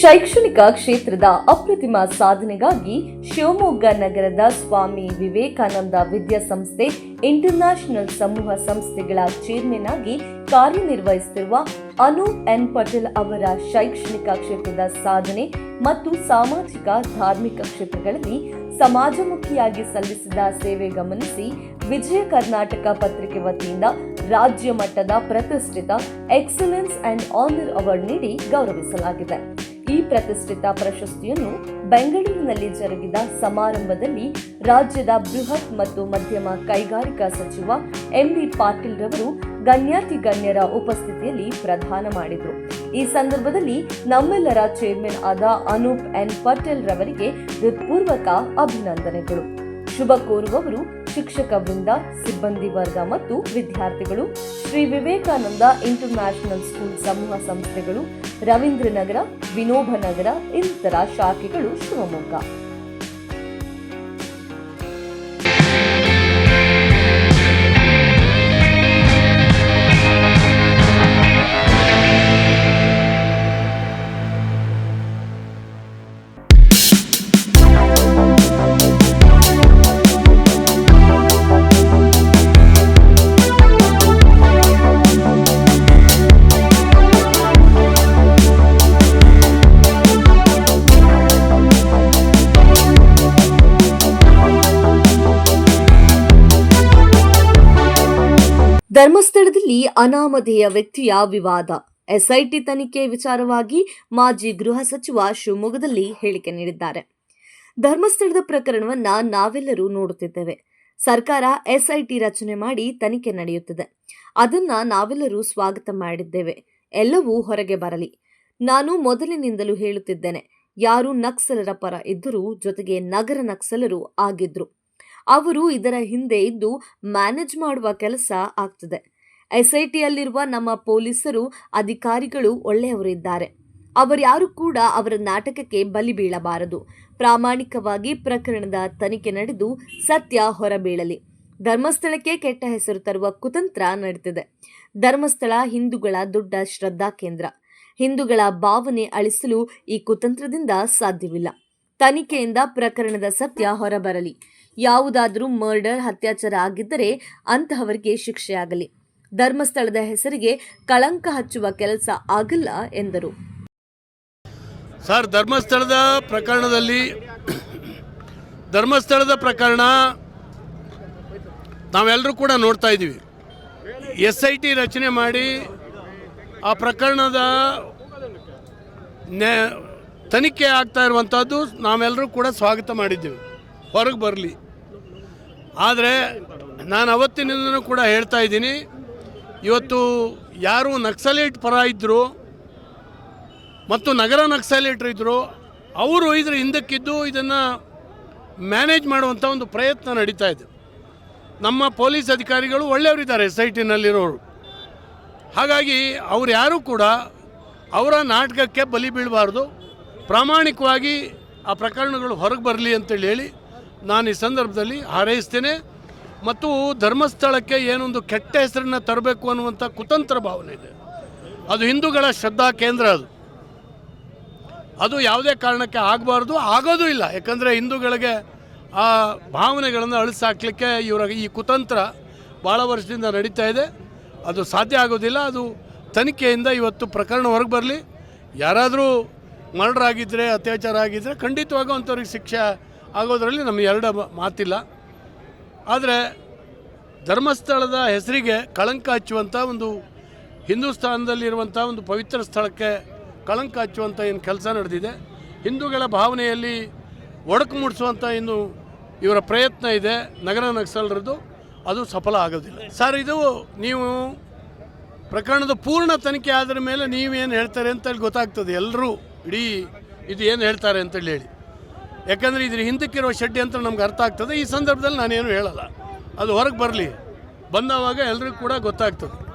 ಶೈಕ್ಷಣಿಕ ಕ್ಷೇತ್ರದ ಅಪ್ರತಿಮ ಸಾಧನೆಗಾಗಿ ಶಿವಮೊಗ್ಗ ನಗರದ ಸ್ವಾಮಿ ವಿವೇಕಾನಂದ ವಿದ್ಯಾಸಂಸ್ಥೆ ಇಂಟರ್ನ್ಯಾಷನಲ್ ಸಮೂಹ ಸಂಸ್ಥೆಗಳ ಚೇರ್ಮನ್ ಆಗಿ ಕಾರ್ಯನಿರ್ವಹಿಸುತ್ತಿರುವ ಅನೂಪ್ ಎನ್ ಪಟೇಲ್ ಅವರ ಶೈಕ್ಷಣಿಕ ಕ್ಷೇತ್ರದ ಸಾಧನೆ ಮತ್ತು ಸಾಮಾಜಿಕ ಧಾರ್ಮಿಕ ಕ್ಷೇತ್ರಗಳಲ್ಲಿ ಸಮಾಜಮುಖಿಯಾಗಿ ಸಲ್ಲಿಸಿದ ಸೇವೆ ಗಮನಿಸಿ ವಿಜಯ ಕರ್ನಾಟಕ ಪತ್ರಿಕೆ ವತಿಯಿಂದ ರಾಜ್ಯ ಮಟ್ಟದ ಪ್ರತಿಷ್ಠಿತ ಎಕ್ಸಲೆನ್ಸ್ ಅಂಡ್ ಆನರ್ ಅವಾರ್ಡ್ ನೀಡಿ ಗೌರವಿಸಲಾಗಿದೆ. ಈ ಪ್ರತಿಷ್ಠಿತ ಪ್ರಶಸ್ತಿಯನ್ನು ಬೆಂಗಳೂರಿನಲ್ಲಿ ಜರುಗಿದ ಸಮಾರಂಭದಲ್ಲಿ ರಾಜ್ಯದ ಬೃಹತ್ ಮತ್ತು ಮಧ್ಯಮ ಕೈಗಾರಿಕಾ ಸಚಿವ ಎಂಬಿ ಪಾಟೀಲ್ ರವರು ಗಣ್ಯಾತಿ ಗಣ್ಯರ ಉಪಸ್ಥಿತಿಯಲ್ಲಿ ಪ್ರದಾನ ಮಾಡಿದರು. ಈ ಸಂದರ್ಭದಲ್ಲಿ ನಮ್ಮೆಲ್ಲರ ಚೇರ್ಮನ್ ಆದ ಅನೂಪ್ ಎನ್. ಪಟೇಲ್ ರವರಿಗೆ ಹೃತ್ಪೂರ್ವಕ ಅಭಿನಂದನೆಗಳು. ಶುಭ ಕೋರುವವರು ಶಿಕ್ಷಕ ವೃಂದ, ಸಿಬ್ಬಂದಿ ವರ್ಗ ಮತ್ತು ವಿದ್ಯಾರ್ಥಿಗಳು, ಶ್ರೀ ವಿವೇಕಾನಂದ ಇಂಟರ್ನ್ಯಾಷನಲ್ ಸ್ಕೂಲ್ ಸಮೂಹ ಸಂಸ್ಥೆಗಳು, ರವೀಂದ್ರನಗರ ವಿನೋಬ ನಗರ ಇನ್ನಿತರ ಶಾಖೆಗಳು ಶಿವಮೊಗ್ಗ. ಧರ್ಮಸ್ಥಳದಲ್ಲಿ ಅನಾಮಧೇಯ ವ್ಯಕ್ತಿಯ ವಿವಾದ. ಎಸ್ಐಟಿ ತನಿಖೆ ವಿಚಾರವಾಗಿ ಮಾಜಿ ಗೃಹ ಸಚಿವ ಶಿವಮೊಗ್ಗದಲ್ಲಿ ಹೇಳಿಕೆ ನೀಡಿದ್ದಾರೆ. ಧರ್ಮಸ್ಥಳದ ಪ್ರಕರಣವನ್ನ ನಾವೆಲ್ಲರೂ ನೋಡುತ್ತಿದ್ದೇವೆ. ಸರ್ಕಾರ ಎಸ್ಐಟಿ ರಚನೆ ಮಾಡಿ ತನಿಖೆ ನಡೆಯುತ್ತಿದೆ. ಅದನ್ನ ನಾವೆಲ್ಲರೂ ಸ್ವಾಗತ ಮಾಡಿದ್ದೇವೆ. ಎಲ್ಲವೂ ಹೊರಗೆ ಬರಲಿ. ನಾನು ಮೊದಲಿನಿಂದಲೂ ಹೇಳುತ್ತಿದ್ದೇನೆ, ಯಾರು ನಕ್ಸಲರ ಪರ ಇದ್ದರೂ ಜೊತೆಗೆ ನಗರ ನಕ್ಸಲರು ಆಗಿದ್ರು. ಅವರು ಇದರ ಹಿಂದೆ ಇದ್ದು ಮ್ಯಾನೇಜ್ ಮಾಡುವ ಕೆಲಸ ಆಗ್ತದೆ. ಎಸ್ಐಟಿಯಲ್ಲಿರುವ ನಮ್ಮ ಪೊಲೀಸರು, ಅಧಿಕಾರಿಗಳು ಒಳ್ಳೆಯವರಿದ್ದಾರೆ. ಅವರ್ಯಾರು ಕೂಡ ಅವರ ನಾಟಕಕ್ಕೆ ಬಲಿ ಬೀಳಬಾರದು. ಪ್ರಾಮಾಣಿಕವಾಗಿ ಪ್ರಕರಣದ ತನಿಖೆ ನಡೆದು ಸತ್ಯ ಹೊರಬೀಳಲಿ. ಧರ್ಮಸ್ಥಳಕ್ಕೆ ಕೆಟ್ಟ ಹೆಸರು ತರುವ ಕುತಂತ್ರ ನಡೆದಿದೆ ಧರ್ಮಸ್ಥಳ ಹಿಂದೂಗಳ ದೊಡ್ಡ ಶ್ರದ್ಧಾ ಕೇಂದ್ರ. ಹಿಂದೂಗಳ ಭಾವನೆ ಅಳಿಸಲು ಈ ಕುತಂತ್ರದಿಂದ ಸಾಧ್ಯವಿಲ್ಲ. ತನಿಖೆಯಿಂದ ಪ್ರಕರಣದ ಸತ್ಯ ಹೊರಬರಲಿ. ಯಾವುದಾದರೂ ಮರ್ಡರ್, ಅತ್ಯಾಚಾರ ಆಗಿದ್ದರೆ ಅಂತಹವರಿಗೆ ಶಿಕ್ಷೆಯಾಗಲಿ. ಧರ್ಮಸ್ಥಳದ ಹೆಸರಿಗೆ ಕಳಂಕ ಹಚ್ಚುವ ಕೆಲಸ ಆಗಲ್ಲ ಎಂದರು. ಸರ್, ಧರ್ಮಸ್ಥಳದ ಪ್ರಕರಣದಲ್ಲಿ ಧರ್ಮಸ್ಥಳದ ಪ್ರಕರಣ ನಾವೆಲ್ಲರೂ ಕೂಡ ನೋಡ್ತಾ ಇದ್ದೀವಿ. ಎಸ್ ಐ ಟಿ ರಚನೆ ಮಾಡಿ ಆ ಪ್ರಕರಣದ ತನಿಖೆ ಆಗ್ತಾ ಇರುವಂಥದ್ದು ನಾವೆಲ್ಲರೂ ಕೂಡ ಸ್ವಾಗತ ಮಾಡಿದ್ದೀವಿ. ಹೊರಗೆ ಬರಲಿ. ಆದರೆ ನಾನು ಅವತ್ತಿನಿಂದನೂ ಕೂಡ ಹೇಳ್ತಾ ಇದ್ದೀನಿ, ಇವತ್ತು ಯಾರು ನಕ್ಸಲೇಟ್ ಪರ ಇದ್ದರು ಮತ್ತು ನಗರ ನಕ್ಸಲೇಟ್ರು ಇದ್ದರು ಅವರು ಇದ್ರ ಹಿಂದಕ್ಕಿದ್ದು ಇದನ್ನು ಮ್ಯಾನೇಜ್ ಮಾಡುವಂಥ ಒಂದು ಪ್ರಯತ್ನ ನಡೀತಾ ಇದೆ. ನಮ್ಮ ಪೊಲೀಸ್ ಅಧಿಕಾರಿಗಳು ಒಳ್ಳೆಯವರಿದ್ದಾರೆ ಎಸ್ ಐ ಟಿನಲ್ಲಿರೋರು ಹಾಗಾಗಿ ಅವ್ರು ಯಾರೂ ಕೂಡ ಅವರ ನಾಟಕಕ್ಕೆ ಬಲಿ ಬೀಳಬಾರ್ದು. ಪ್ರಾಮಾಣಿಕವಾಗಿ ಆ ಪ್ರಕರಣಗಳು ಹೊರಗೆ ಬರಲಿ ಅಂತೇಳಿ ಹೇಳಿ ನಾನು ಈ ಸಂದರ್ಭದಲ್ಲಿ ಹಾರೈಸ್ತೇನೆ. ಮತ್ತು ಧರ್ಮಸ್ಥಳಕ್ಕೆ ಏನೊಂದು ಕೆಟ್ಟ ಹೆಸರನ್ನು ತರಬೇಕು ಅನ್ನುವಂಥ ಕುತಂತ್ರ ಭಾವನೆ ಇದೆ. ಅದು ಹಿಂದೂಗಳ ಶ್ರದ್ಧಾ ಕೇಂದ್ರ ಅದು. ಅದು ಯಾವುದೇ ಕಾರಣಕ್ಕೆ ಆಗಬಾರ್ದು, ಆಗೋದು ಇಲ್ಲ. ಯಾಕಂದರೆ ಹಿಂದೂಗಳಿಗೆ ಆ ಭಾವನೆಗಳನ್ನು ಅಳಿಸಾಕ್ಲಿಕ್ಕೆ ಇವರ ಈ ಕುತಂತ್ರ ಭಾಳ ವರ್ಷದಿಂದ ನಡೀತಾ ಇದೆ. ಅದು ಸಾಧ್ಯ ಆಗೋದಿಲ್ಲ. ಅದು ತನಿಖೆಯಿಂದ ಇವತ್ತು ಪ್ರಕರಣ ಹೊರಗೆ ಬರಲಿ. ಯಾರಾದರೂ ಮರ್ಡರ್ ಆಗಿದ್ದರೆ ಅತ್ಯಾಚಾರ ಆಗಿದ್ದರೆ ಖಂಡಿತವಾಗೂ ಅಂಥವ್ರಿಗೆ ಶಿಕ್ಷೆ ಆಗೋದರಲ್ಲಿ ನಮ್ಮ ಎರಡು ಮಾತಿಲ್ಲ. ಆದರೆ ಧರ್ಮಸ್ಥಳದ ಹೆಸರಿಗೆ ಕಳಂಕ ಹಚ್ಚುವಂಥ ಒಂದು ಹಿಂದೂಸ್ಥಾನದಲ್ಲಿರುವಂಥ ಒಂದು ಪವಿತ್ರ ಸ್ಥಳಕ್ಕೆ ಕಳಂಕ ಹಚ್ಚುವಂಥ ಏನು ಕೆಲಸ ನಡೆದಿದೆ. ಹಿಂದೂಗಳ ಭಾವನೆಯಲ್ಲಿ ಒಡಕು ಮೂಡಿಸುವಂಥ ಇನ್ನು ಇವರ ಪ್ರಯತ್ನ ಇದೆ. ನಗರ ನಕ್ಸಲರದು ಅದು ಸಫಲ ಆಗೋದಿಲ್ಲ. ಸರ್, ಇದು ನೀವು ಪ್ರಕರಣದ ಪೂರ್ಣ ತನಿಖೆ ಆದ್ರ ಮೇಲೆ ನೀವೇನು ಹೇಳ್ತಾರೆ ಅಂತೇಳಿ ಗೊತ್ತಾಗ್ತದೆ ಎಲ್ಲರೂ ಇಡೀ ಇದು ಏನು ಹೇಳ್ತಾರೆ ಅಂತೇಳಿ ಹೇಳಿ. ಯಾಕಂದರೆ ಇದ್ರ ಹಿಂದಕ್ಕಿರುವ ಶೆಡ್ಡಿ ಅಂತ ನಮ್ಗೆ ಅರ್ಥ ಆಗ್ತದೆ. ಈ ಸಂದರ್ಭದಲ್ಲಿ ನಾನೇನು ಹೇಳಲ್ಲ. ಅದು ಹೊರಗೆ ಬರಲಿ. ಬಂದವಾಗ ಎಲ್ರಿಗೂ ಕೂಡ ಗೊತ್ತಾಗ್ತದೆ.